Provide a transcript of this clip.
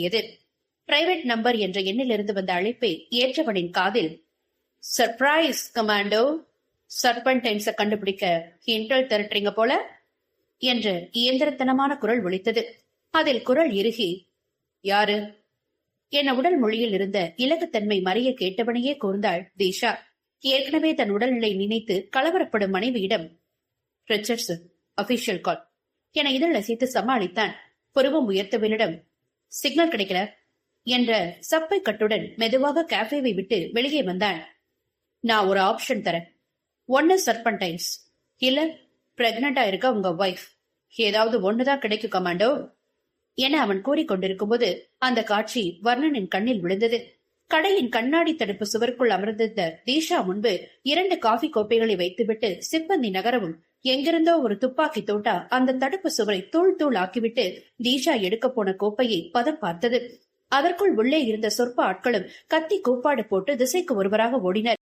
எது? Private number என்ற எண்ணிலிருந்து வந்த அழைப்பை ஏற்றவனின் காதில் சர்ப்ரைஸ் கமாண்டோ சர்பன்டைன்ஸ கண்டுபிடிக்க இன்டல் திரட்டுறீங்க போல என்று இயந்திரத்தனமான குரல் ஒழித்தது அதில் குரல் இறுகி யாரு? என உடல் மொழியில் இருந்த இலகுத்தன்மை மறைய கேட்டவனையே கூர்ந்தாள் தீஷா. ஏற்கனவே தன் உடல்நிலை நினைத்து கலவரப்படும் மனைவியிடம் ரிச்சர்ட்ஸ் அபிஷியல் கால் என இதழ் அசைத்து சமாளித்தான். புருவம் உயர்த்தவனிடம் சிக்னல் கிடைக்கல என்ற சப்பை கட்டுடன் மெதுவாக கேஃபேவை விட்டு வெளியே வந்தான். நான் ஒரு ஆப்ஷன் தரேன். ஒன்னு சர்பன்டைன்ஸ் இல்ல பிரெக்னண்டா இருக்க உங்க ஒய்ஃப் ஏதாவது ஒண்ணுதான் கிடைக்கும் கமாண்டோ என அவன் கூறிக்கொண்டிருக்கும் போது அந்த காட்சி வர்ணனின் கண்ணில் விழுந்தது. கடையின் கண்ணாடி தடுப்பு சுவருக்குள் அமர்ந்திருந்த தீஷா முன்பு இரண்டு காஃபி கோப்பைகளை வைத்துவிட்டு சிப்பந்தி நகரவும் எங்கிருந்தோ ஒரு துப்பாக்கி தோட்டா அந்த தடுப்பு சுவரை தூள் தூள் ஆக்கிவிட்டு தீஷா எடுக்க போன கோப்பையை பதம் பார்த்தது. அதற்குள் உள்ளே இருந்த சொற்ப ஆட்களும் கத்தி கூப்பாடு போட்டு திசைக்கு ஒருவராக ஓடினர்.